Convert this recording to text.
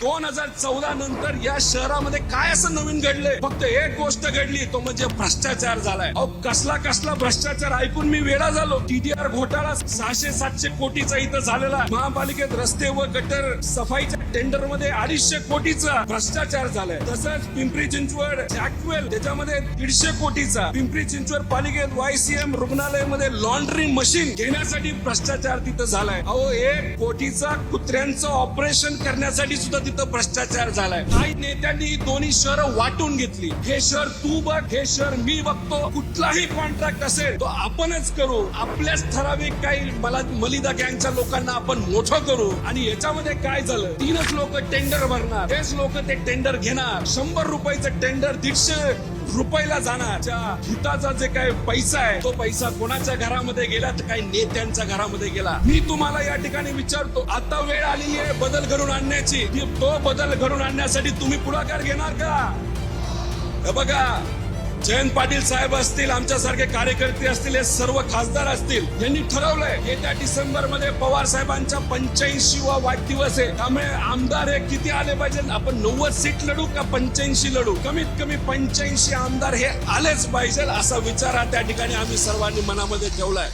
दोन हजार चौदा नंतर या शहरामध्ये काय असं नवीन घडलंय? फक्त एक गोष्ट घडली तो म्हणजे भ्रष्टाचार झालाय. अहो कसला कसला भ्रष्टाचार? ऐकून मी वेळा झालो. टीडीआर घोटाळा सहाशे सातशे कोटीचा इथं झालेला. महापालिकेत रस्ते व गटर सफाईच्या टेंडरमध्ये अडीचशे कोटीचा भ्रष्टाचार झालाय. तसंच पिंपरी चिंचवड जॅकवेल त्याच्यामध्ये दीडशे कोटीचा. पिंपरी चिंचवड पालिकेत वायसीएम रुग्णालयामध्ये लॉन्ड्री मशीन घेण्यासाठी भ्रष्टाचार तिथं झालाय. अहो एक कोटीचा कुत्र्यांचं ऑपरेशन करण्यासाठी सुद्धा तिथं भ्रष्टाचार झालाय. काही नेत्यांनी दोन्ही शहरं वाटून घेतली. हे शहर तू बघ हे शहर मी बघतो. कुठलाही कॉन्ट्रॅक्ट असेल तो आपणच करू. आपल्याच ठराविक काही मला मलिदा गँगच्या लोकांना आपण मोठं करू. आणि याच्यामध्ये काय झालं? तीनच लोक टेंडर भरणार. तेच लोक ते टेंडर घेणार. शंभर रुपयाचं टेंडर दीडशे रुपयाला जाणार. ज्या हिताचा जे काय पैसा आहे तो पैसा कोणाच्या घरामध्ये गेला तर काही नेत्यांच्या घरामध्ये गेला. मी तुम्हाला या ठिकाणी विचारतो आता वेळ आलेली आहे बदल घडून आणण्याची. तो बदल घडून आणण्यासाठी तुम्ही पुढाकार घेणार का? बघा जयंत पाटील साहेब असतील आमच्यासारखे कार्यकर्ते असतील हे सर्व खासदार असतील यांनी ठरवलंय येत्या डिसेंबरमध्ये पवार साहेबांचा पंच्याऐंशी वा वाढदिवस आहे. त्यामुळे आमदार हे किती आले पाहिजे आपण नव्वद सीट लढू का पंच्याऐंशी लढू? कमीत कमी पंच्याऐंशी आमदार हे आलेच पाहिजे असा विचार हा त्या ठिकाणी आम्ही सर्वांनी मनामध्ये ठेवलाय.